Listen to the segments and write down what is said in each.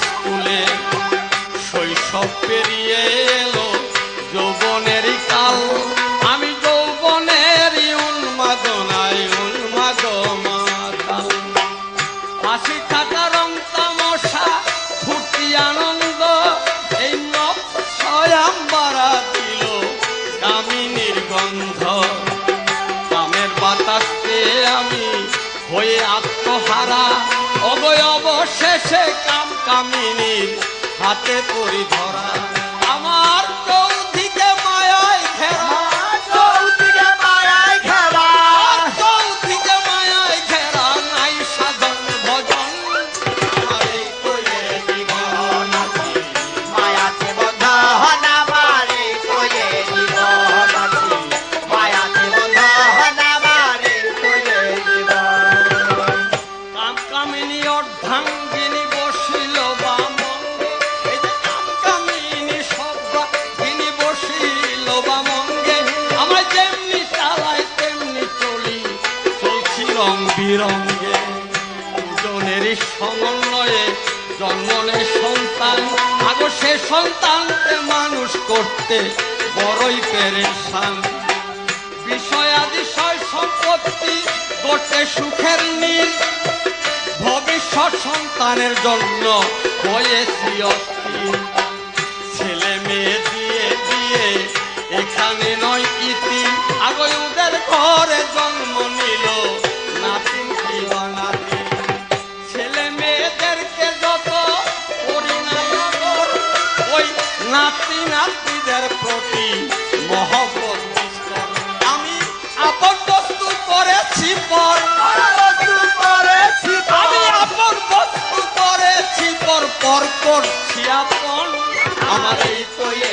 স্কুলে শৈশব পেরিয়ে এলো যৌবনেরই কাল। আমি যৌবনেরই উন্মাদনায় উন্মাদমাতাল। হাসি থাকা রং তামশা ফুটি আনন্দ, এই নয়ম বাড়া দিল কামিনীর গন্ধ কামের বাতাস আমি হয়ে আত্মহারা অবয় অবশেষে হাতে পরি রং বিরঙ্গে দুজনেরই সমন্বয়ে জন্মনে সন্তান আগ সে সন্তানকে মানুষ করতে বড়ই পেরেশান। বিষয়াদি সয় সম্পত্তি গোটে সুখের নীল ভবিষ্যৎ সন্তানের জন্য হয়েছি অস্থির। ছেলে মেয়ে দিয়ে দিয়ে এখানে প্রতি মহব্বত। আমি আপন বস্তু করেছি পর বস্তু করেছি আমি আপন বস্তু করেছি পর পর করছি আপন আমার এই কয়ে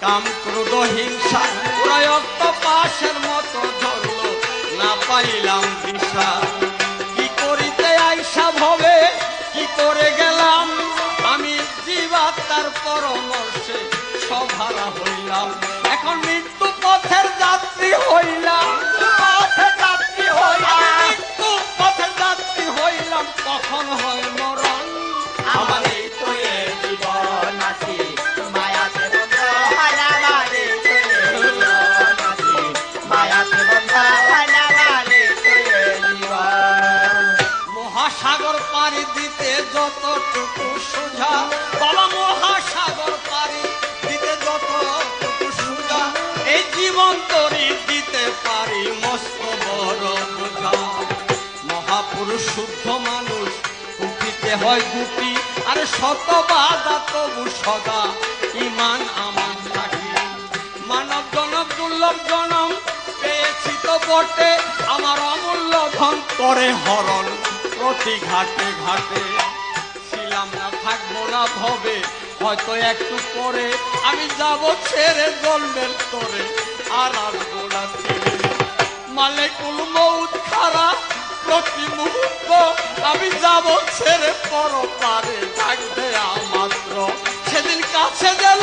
কাম ক্রোধ হিংসা প্রয়ত্ত পাশের মতো ধরল, না পাইলাম দিশা। কি করিতে আইসা ভবে, কি করে গেলাম? আমি জীবাত্মার পরমর্শে সভারা হইলাম। এখন মৃত্যু পথের যাত্রী হইলাম। মহাসাগর পাড়ি দিতে যতটুকু সোজা বাবা মহাসাগর পাড়ি দিতে যতটুকু সোজা এই জীবন তরি দিতে পারি মস্ত বড় বোঝা। মহাপুরুষ, শুদ্ধ মানুষ, উঠিতে হয় গুটি, আর শত বাধা তবু সদা। ইমান আমার থাকি মানব জনম দুর্লভ জনম বটে আমার অমূল্য ধন। করে হরণ প্রতি ঘাটে ঘাটে। ছিলাম না, থাকব না ভবে। হয়তো একটু পরে আমি যাব ছেড়ে জন্মের তোরে। আর আসব না ফিরে। মালেকুল মৌত খারা প্রতি মুহূর্ত আমি যাব ছেড়ে পর পারে থাকবে মাত্র সেদিন কাছে গেল